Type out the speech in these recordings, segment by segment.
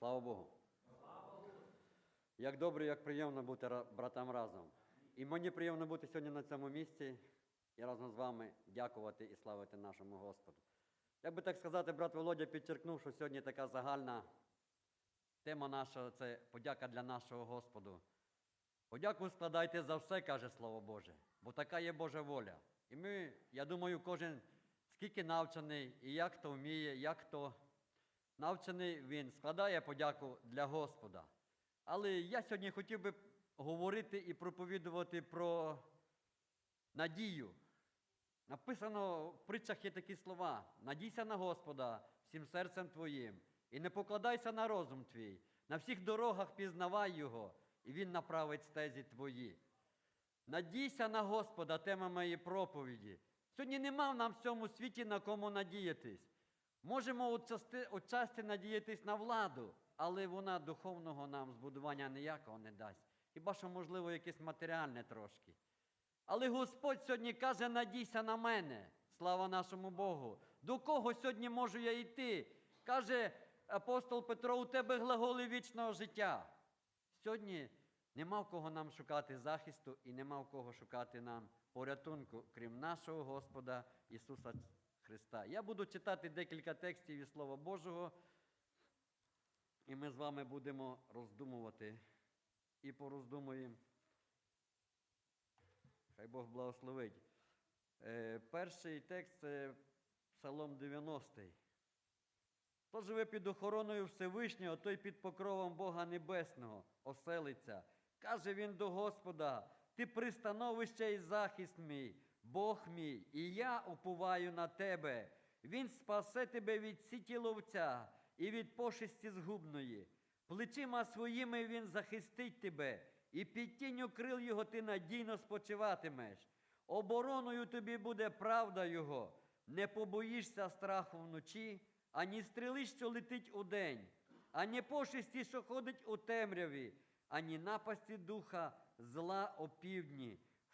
Слава Богу. Як добре, як приємно бути братам разом. І мені приємно бути сьогодні на цьому місці і разом з вами дякувати і славити нашому Господу. Як би так сказати, брат Володя підчеркнув, що сьогодні така загальна тема наша це подяка для нашого Господу. Подяку складайте за все, каже Слово Боже, бо така є Божа воля. І ми, я думаю, кожен скільки навчений, і як хто вміє, як хто навчений, він складає подяку для Господа. Але я сьогодні хотів би говорити і проповідувати про надію. Написано в притчах є такі слова: надійся на Господа всім серцем твоїм, і не покладайся на розум твій, на всіх дорогах пізнавай Його, і Він направить стезі твої. Надійся на Господа, тема моєї проповіді. Сьогодні нема нам в цьому світі на кому надіятись. Можемо отчасти, надіятись на владу, але вона духовного нам збудування ніякого не дасть. Хіба що, можливо, якесь матеріальне трошки. Але Господь сьогодні каже: надійся на мене, слава нашому Богу. До кого сьогодні можу я йти? Каже апостол Петро, у тебе глаголи вічного життя. Сьогодні нема в кого нам шукати захисту і нема в кого шукати нам порятунку, крім нашого Господа Ісуса Христа. Я буду читати декілька текстів із Слова Божого, і ми з вами будемо роздумувати і пороздумуємо. Хай Бог благословить. Е, перший текст це Псалом 90. Хто живе під охороною Всевишнього, той під покровом Бога Небесного оселиться. Каже він до Господа: Ти пристановище і захист мій, Бог мій, і я уповаю на тебе. Він спасе тебе від сіті ловця і від пошесті згубної. Плечима своїми він захистить тебе, і під тінню крил його ти надійно спочиватимеш. Обороною тобі буде правда Його, не побоїшся страху вночі, ані стріли, що летить удень, ані пошесті, що ходить у темряві, ані напасті духа зла опівдні.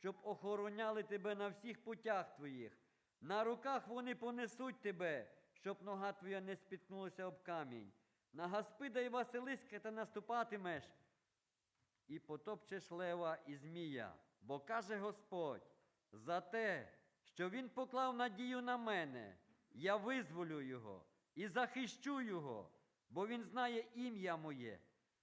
щоб охороняли тебе на всіх путях твоїх. На руках вони понесуть тебе, щоб нога твоя не спіткнулася об камінь. На Гаспида і Василиська ти наступатимеш, і потопчеш лева і змія. Бо каже Господь, за те, що Він поклав надію на мене, я визволю його і захищу його, бо він знає ім'я моє.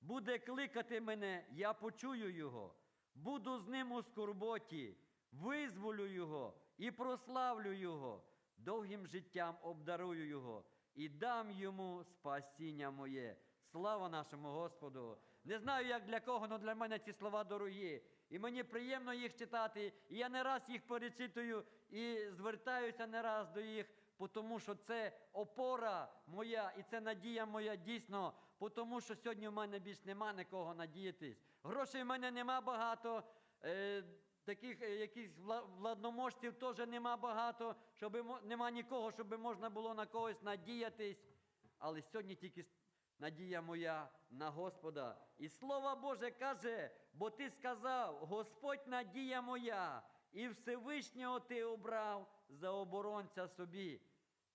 Буде кликати мене, я почую його, буду з ним у скорботі, визволю його і прославлю його, довгим життям обдарую його і дам йому спасіння моє. Слава нашому Господу! Не знаю, як для кого, але для мене ці слова дорогі. І мені приємно їх читати. І я не раз їх перечитую і звертаюся не раз до їх, тому що це опора моя і це надія моя дійсно, тому що сьогодні в мене більш нема на кого надіятись. Грошей в мене нема багато. Е, Таких е, якихось вла- владноможців теж нема багато, щоб нема нікого, щоб можна було на когось надіятись. Але сьогодні тільки надія моя на Господа. І Слово Боже каже, бо ти сказав, Господь надія моя, і Всевишнього ти обрав за оборонця собі.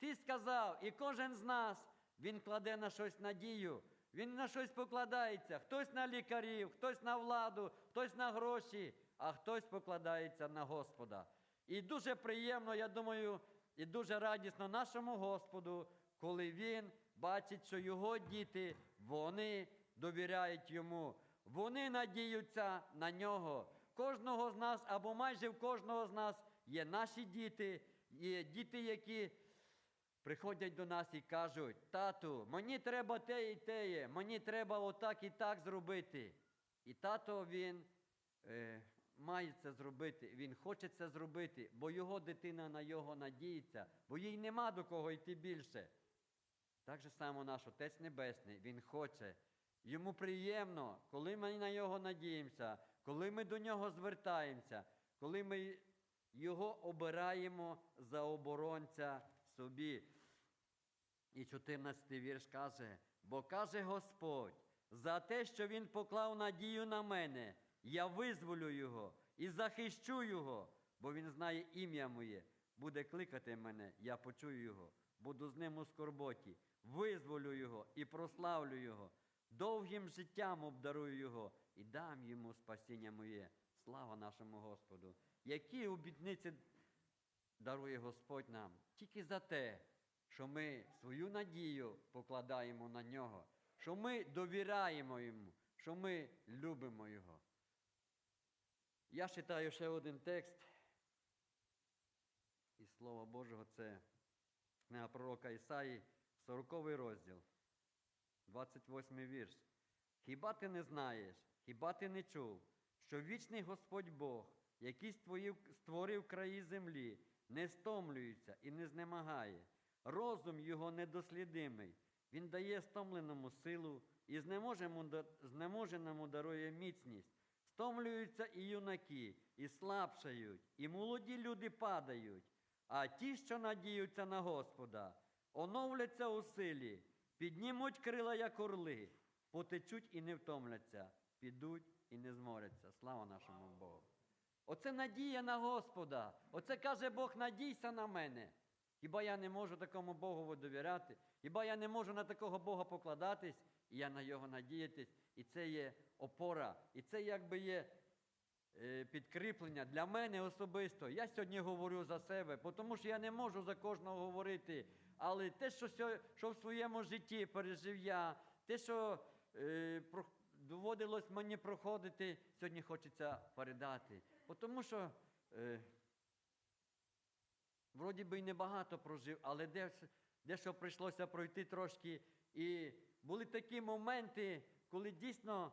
Ти сказав, і кожен з нас він кладе на щось надію, він на щось покладається. Хтось на лікарів, хтось на владу, хтось на гроші, а хтось покладається на Господа. І дуже приємно, я думаю, і дуже радісно нашому Господу, коли Він бачить, що його діти, вони довіряють йому, вони надіються на нього. Кожного з нас, або майже в кожного з нас є наші діти, є діти, які приходять до нас і кажуть: тату, мені треба те і те, мені треба отак і так зробити. І тато він е, має це зробити, він хоче це зробити, бо його дитина на його надіється, бо їй нема до кого йти більше. Так же само наш Отець Небесний, Він хоче, Йому приємно, коли ми на нього надіємося, коли ми до нього звертаємося, коли ми його обираємо за оборонця собі. І 14 вірш каже, бо каже Господь, за те, що він поклав надію на мене, я визволю його і захищу його, бо він знає ім'я моє, буде кликати мене, я почую його, буду з ним у скорботі, визволю його і прославлю його, довгим життям обдарую його і дам йому спасіння моє. Слава нашому Господу! Які обітниці дарує Господь нам тільки за те, що ми свою надію покладаємо на нього, що ми довіряємо йому, що ми любимо його. Я читаю ще один текст із Слова Божого, це книга пророка Ісаї, 40 розділ, 28 вірш. Хіба ти не знаєш, хіба ти не чув, що вічний Господь Бог, який створив краї землі, не стомлюється і не знемагає, розум його недослідимий, він дає стомленому силу і знеможеному, дарує міцність. Стомлюються і юнаки, і слабшають, і молоді люди падають, а ті, що надіються на Господа, оновляться у силі, піднімуть крила, як орли, потечуть і не втомляться, підуть і не зморяться. Слава нашому Богу. Оце надія на Господа. Оце каже Бог, надійся на мене. Хіба я не можу такому Богові довіряти? Хіба я не можу на такого Бога покладатись, і я на його надіятись? І це є опора, і це якби є е, підкріплення для мене особисто. Я сьогодні говорю за себе, тому що я не можу за кожного говорити. Але те, що, в своєму житті пережив я, те, що е, доводилось мені проходити, сьогодні хочеться передати. Тому що е, вроді би і небагато прожив, але дещо прийшлося пройти трошки. І були такі моменти, коли дійсно,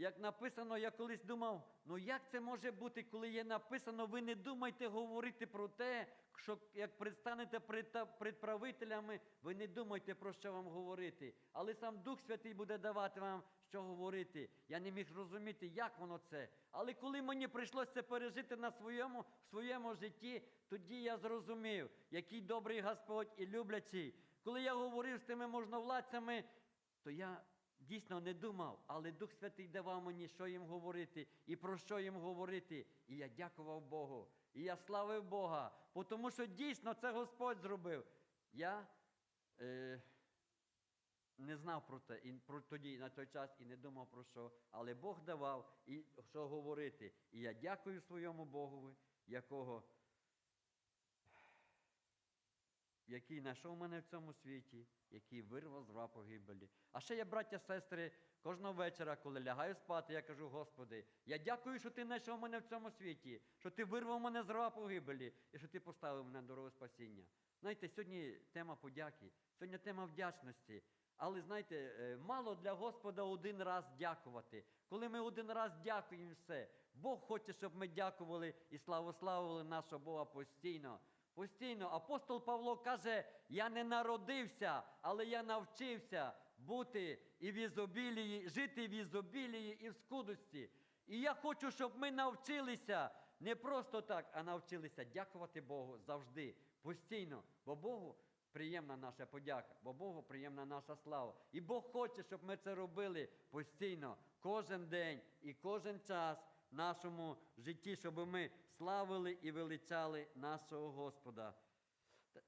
як написано, я колись думав, ну як це може бути, коли є написано, ви не думайте говорити про те, що як предстанете пред, правителями, ви не думайте про що вам говорити. Але сам Дух Святий буде давати вам, що говорити. Я не міг зрозуміти, як воно це. Але коли мені прийшлося це пережити на своєму, в своєму житті, тоді я зрозумів, який добрий Господь і люблячий. Коли я говорив з тими можновладцями, то я дійсно не думав, але Дух Святий давав мені, що їм говорити і про що їм говорити. І я дякував Богу. І я славив Бога, бо тому що дійсно це Господь зробив. Я е, не знав про те і про тоді на той час і не думав про що, але Бог давав і що говорити. І я дякую своєму Богові, якого який знайшов мене в цьому світі, який вирвав з рва погибелі. А ще я, браття, сестри, кожного вечора, коли лягаю спати, я кажу, Господи, я дякую, що ти знайшов мене в цьому світі, що ти вирвав мене з рва погибелі і що ти поставив мене на дорогу спасіння. Знаєте, сьогодні тема подяки, сьогодні тема вдячності. Але знаєте, е, мало для Господа один раз дякувати. Коли ми один раз дякуємо все, Бог хоче, щоб ми дякували і славославили нашого Бога постійно. Постійно апостол Павло каже: я не народився, але я навчився бути і в ізобілії, жити в ізобілії і в скудості. І я хочу, щоб ми навчилися не просто так, а навчилися дякувати Богу завжди, постійно. Бо Богу приємна наша подяка, бо Богу приємна наша слава. І Бог хоче, щоб ми це робили постійно, кожен день і кожен час нашому житті, щоб ми славили і величали нашого Господа.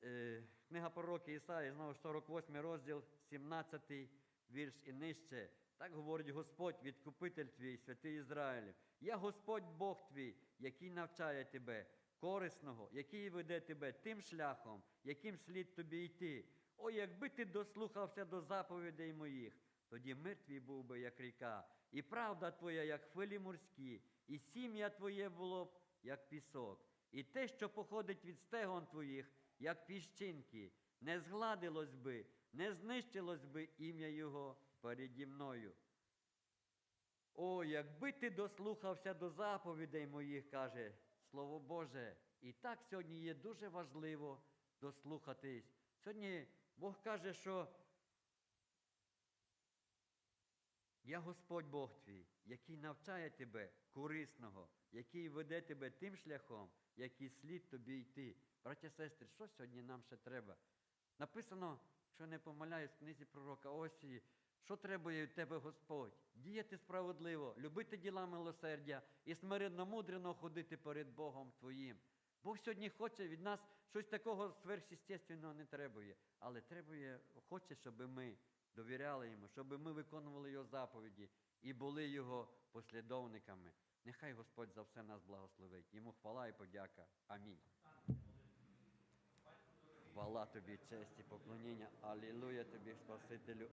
Е, Книга пророки Ісаї, знову 48 розділ, 17 вірш і нижче. Так говорить Господь, відкупитель твій, святий Ізраїлів. Я Господь Бог твій, який навчає тебе, корисного, який веде тебе тим шляхом, яким слід тобі йти. О, якби ти дослухався до заповідей моїх, тоді мир твій був би, як ріка, і правда твоя, як хвилі морські, і сім'я твоє було б, як пісок, і те, що походить від стегон твоїх, як піщинки, не згладилось би, не знищилось би ім'я Його переді мною. О, якби ти дослухався до заповідей моїх, каже Слово Боже. І так сьогодні є дуже важливо дослухатись. Сьогодні Бог каже, що Я Господь Бог твій, який навчає тебе корисного, який веде тебе тим шляхом, який слід тобі йти. Браття сестри, що сьогодні нам ще треба? Написано, що не помиляюсь в книзі пророка Осії, що требує від тебе Господь? Діяти справедливо, любити діла милосердя і смиренно мудрено ходити перед Богом твоїм. Бог сьогодні хоче від нас щось такого сверхъестественного не требує, але требує, хоче, щоб ми довіряли йому, щоб ми виконували його заповіді і були його послідовниками. Нехай Господь за все нас благословить. Йому хвала і подяка. Амінь. Хвала тобі, честь і поклоніння. Алілуя тобі, Спасителю.